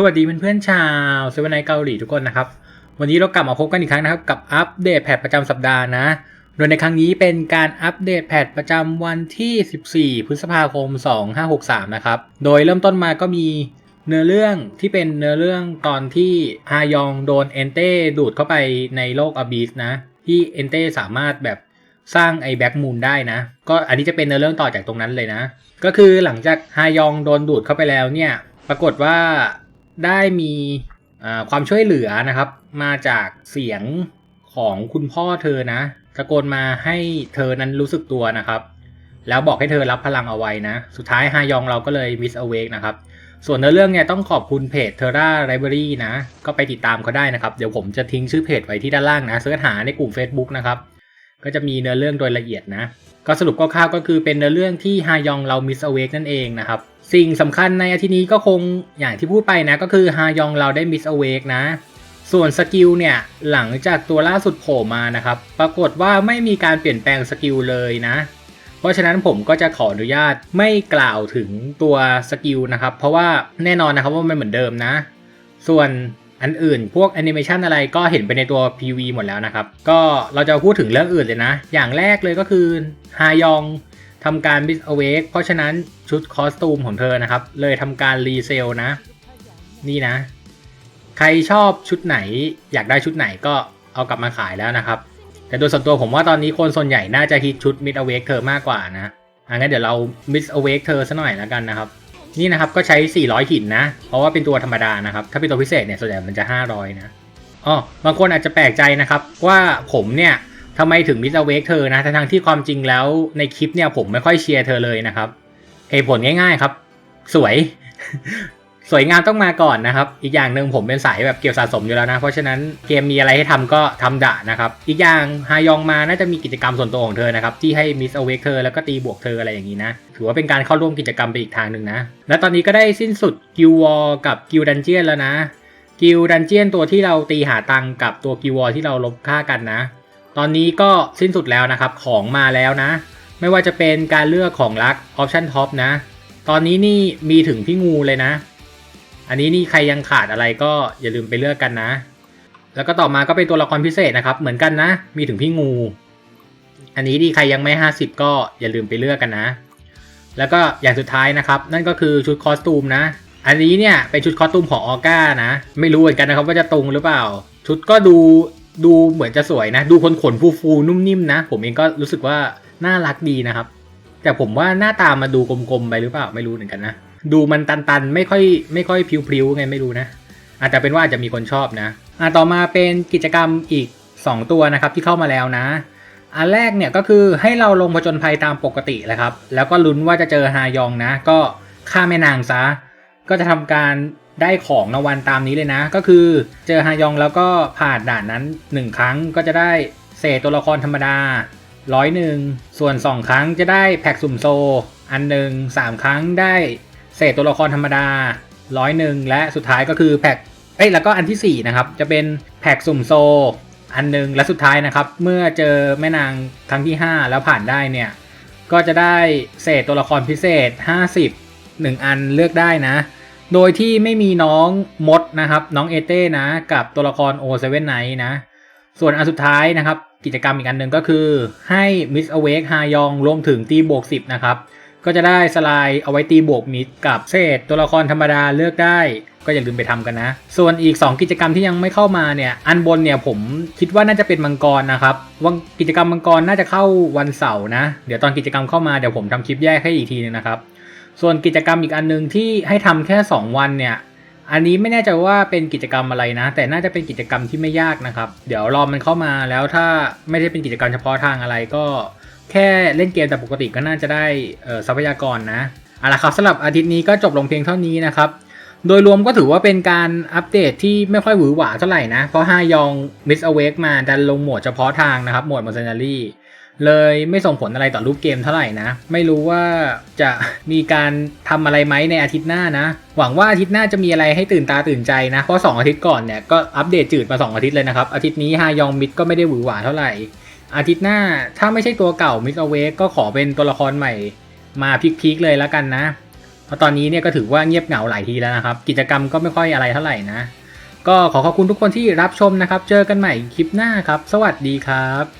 สวัสดีเพื่อนๆชาวเซเว่นไนเกาหลีทุกคนนะครับ วันนี้เรากลับมาพบกันอีกครั้งนะครับ กับอัปเดตแพทประจำสัปดาห์นะ โดยในครั้งนี้เป็นการอัปเดตแพทประจำวันที่ 14 พฤษภาคม 2563 นะครับ โดยเริ่มต้นมาก็มีเนื้อเรื่องที่เป็นเนื้อเรื่องตอนที่ฮายองโดนเอนเต้ดูดเข้าไปในโลกอบีสนะ ที่เอนเต้สามารถแบบสร้างไอ้แบ็กมูนได้นะ ก็อันนี้จะเป็นเนื้อเรื่องต่อจากตรงนั้นเลยนะ ก็คือหลังจากฮายองโดนดูดเข้าไปแล้วเนี่ย ปรากฏว่า ได้มีความช่วยเหลือนะครับ มาจากเสียงของคุณพ่อเธอนะตะโกนมาให้เธอนั้นรู้สึกตัวนะครับ แล้วบอกให้เธอรับพลังเอาไว้นะ สุดท้ายฮายองเราก็เลยมิสเวกนะครับ ส่วนในอเรื่องเนี่ยต้องขอบคุณเพจ Terra Library นะ ก็ไปติดตามเขาได้นะครับ เดี๋ยวผมจะทิ้งชื่อเพจไว้ที่ด้านล่างนะเสิร์ชหาในกลุ่ม Facebook นะครับ ก็จะมีเนื้อเรื่องโดยละเอียดนะ ก็สรุปคร่าวๆก็คือเป็นเนื้อเรื่องที่ฮายองเรามิสอเวกนั่นเองนะครับ สิ่งสำคัญในอาทิตย์นี้ก็คงอย่างที่พูดไปนะ ก็คือฮายองเราได้มิสเวกนะ ส่วนสกิลเนี่ย หลังจากตัวล่าสุดโผล่มานะครับ ปรากฏว่าไม่มีการเปลี่ยนแปลงสกิลเลยนะ เพราะฉะนั้นผมก็จะขออนุญาตไม่กล่าวถึงตัวสกิลนะครับ เพราะว่าแน่นอนนะครับว่ามันเหมือนเดิมนะ ส่วนอันอื่นพวกแอนิเมชันอะไรก็เห็นไปในตัว PV หมดแล้วนะครับ ก็เราจะพูดถึงเรื่องอื่นเลยนะ อย่างแรกเลยก็คือฮายอง ทำการ b i s awake เพราะฉะนั้นชุดคอสตูมของเธอนะครับ เลยทำการรีเซลนะ นี่นะ ใครชอบชุดไหน อยากได้ชุดไหนก็เอากลับมาขายแล้วนะครับ แต่โดยส่วนตัวผมว่าตอนนี้คนส่วนใหญ่น่าจะฮิตชุด mid awake เธอมากกว่านะอะงั้นเดี๋ยวเรา mid awake เธอซะหน่อยแล้วกันนะครับ นี่นะครับก็ใช้ 400 หินนะ เพราะว่าเป็นตัวธรรมดานะครับ ถ้าเป็นตัวพิเศษเนี่ยส่วนใหญ่มันจะ 500 นะอ๋อบางคนอาจจะแปลกใจนะครับว่าผมเนี่ย ทำไมถึง mid awake เธอนะทั้งที่ความจริงแล้วในคลิปเนี่ยผมไม่ค่อยเชียร์เธอเลยนะครับเหตุผลง่ายๆครับ สวย สวยงามต้องมาก่อนนะครับ อีกอย่างหนึ่งผมเป็นสายแบบเกี่ยวสะสมอยู่แล้วนะ เพราะฉะนั้นเกมมีอะไรให้ทำก็ทำดะนะครับ อีกอย่างฮายองมาน่าจะมีกิจกรรมส่วนตัวของเธอนะครับ ที่ให้มิสเอเวกเธอแล้วก็ตีบวกเธออะไรอย่างนี้นะ ถือว่าเป็นการเข้าร่วมกิจกรรมไปอีกทางหนึ่งนะ และตอนนี้ก็ได้สิ้นสุดกิลวอลกับกิลดันเจียนแล้วนะ กิลดันเจียนตัวที่เราตีหาตังกับตัวกิลวอลที่เราลบค่ากันนะ ตอนนี้ก็สิ้นสุดแล้วนะครับของมาแล้วนะ ไม่ว่าจะเป็นการเลือกของรักออปชั่นท็อปนะ ตอนนี้นี่มีถึงพี่งูเลยนะ อันนี้นี่ใครยังขาดอะไรก็อย่าลืมไปเลือกกันนะ แล้วก็ต่อมาก็เป็นตัวละครพิเศษนะครับ เหมือนกันนะ มีถึงพี่งู อันนี้นี่ใครยังไม่ 50 ก็อย่าลืมไปเลือกกันนะ แล้วก็อย่างสุดท้ายนะครับ นั่นก็คือชุดคอสตูมนะ อันนี้เนี่ยเป็นชุดคอสตูมของออก้านะ ไม่รู้เหมือนกันนะครับว่าจะตรงหรือเปล่า ชุดก็ดู ดูเหมือนจะสวยนะ ดูขนขนฟูฟูๆนุ่มนิ่มนะ ผมเองก็รู้สึกว่าน่ารักดีนะครับ แต่ผมว่าหน้าตามาดูกลมๆไปหรือเปล่าไม่รู้เหมือนกันนะ ดูมันตันๆ ไม่ค่อยไม่ค่อยพริ้วๆไงไม่รู้นะอาจจะเป็นว่าจะมีคนชอบนะอะต่อมาเป็นกิจกรรมอีก 2 ตัวนะครับที่เข้ามาแล้วนะ อันแรกเนี่ยก็คือให้เราลงผจญภัยตามปกติแหละครับ แล้วก็ลุ้นว่าจะเจอฮายองนะ ก็ฆ่าแม่นางซะ ก็จะทำการ ได้ของรางวัลตามนี้เลยนะ ก็คือเจอฮายองแล้วก็ผ่านด่านนั้น 1 ครั้งก็จะได้เศษตัวละครธรรมดาร้อยหนึ่งส่วน 2 ครั้งจะได้แพ็กสุ่มโซ อันหนึ่งสามครั้งได้เศษตัวละครธรรมดาร้อยหนึ่งและสุดท้ายก็คือแพ็กเอ้ยแล้วก็อันที่ 4 นะครับ จะเป็นแพ็กสุ่มโซ อันหนึ่งและสุดท้ายนะครับ เมื่อเจอแม่นางครั้งที่ 5 แล้วผ่านได้เนี่ยก็จะได้เศษตัวละครพิเศษ 50 1 อันเลือกได้นะ โดยที่ไม่มีน้องมดนะครับ น้องเอเต้นะ กับตัวละคร O7 Night นนะ ส่วนอันสุดท้ายนะครับ กิจกรรมอีกอันหนึ่งก็คือให้ Miss Awake ฮายองรวมถึงตีบวก10นะครับ ก็จะได้สไลด์เอาไว้ตีบวกมิดกับเศษ ตัวละครธรรมดาเลือกได้ ก็อย่าลืมไปทำกันนะ ส่วนอีก 2 กิจกรรมที่ยังไม่เข้ามาเนี่ย อันบนเนี่ยผมคิดว่าน่าจะเป็นมังกรนะครับวันกิจกรรมมังกรน่าจะเข้าวันเสาร์นะ เดี๋ยวตอนกิจกรรมเข้ามาเดี๋ยวผมทำคลิปแยกให้อีกทีนึงนะครับ ส่วนกิจกรรมอีกอันหนึงที่ให้ทำแค่ 2 วันเนี่ย อันนี้ไม่แน่ใจว่าเป็นกิจกรรมอะไรนะ แต่น่าจะเป็นกิจกรรมที่ไม่ยากนะครับ เดี๋ยวรอมันเข้ามาแล้วถ้าไม่ได้เป็นกิจกรรมเฉพาะทางอะไรก็แค่เล่นเกมแต่ปกติก็น่าจะได้ทรัพยากรนะเอาละครับสำหรับอาทิตย์นี้ก็จบลงเพียงเท่านี้นะครับ โดยรวมก็ถือว่าเป็นการอัปเดตที่ไม่ค่อยหวือหวาเท่าไหร่นะ เพราะฮายองมิสอเวกมาดันลงโหมดเฉพาะทางนะครับโหมดมอนเซนารี เลยไม่ส่งผลอะไรต่อรูปเกมเท่าไหร่นะ ไม่รู้ว่าจะมีการทำอะไรไหมในอาทิตย์หน้านะ หวังว่าอาทิตย์หน้าจะมีอะไรให้ตื่นตาตื่นใจนะ เพราะ 2 อาทิตย์ก่อนเนี่ยก็อัปเดตจืดมา 2 อาทิตย์เลยนะครับ อาทิตย์นี้ฮายองมิดก็ไม่ได้หวือหวาเท่าไหร่ อาทิตย์หน้าถ้าไม่ใช่ตัวเก่ามิสเอเวกก็ขอเป็นตัวละครใหม่มาพิกๆเลยแล้วกันนะ เพราะตอนนี้เนี่ยก็ถือว่าเงียบเหงาหลายทีแล้วนะครับ กิจกรรมก็ไม่ค่อยอะไรเท่าไหร่นะ ก็ขอขอบคุณทุกคนที่รับชมนะครับ เจอกันใหม่คลิปหน้าครับ สวัสดีครับ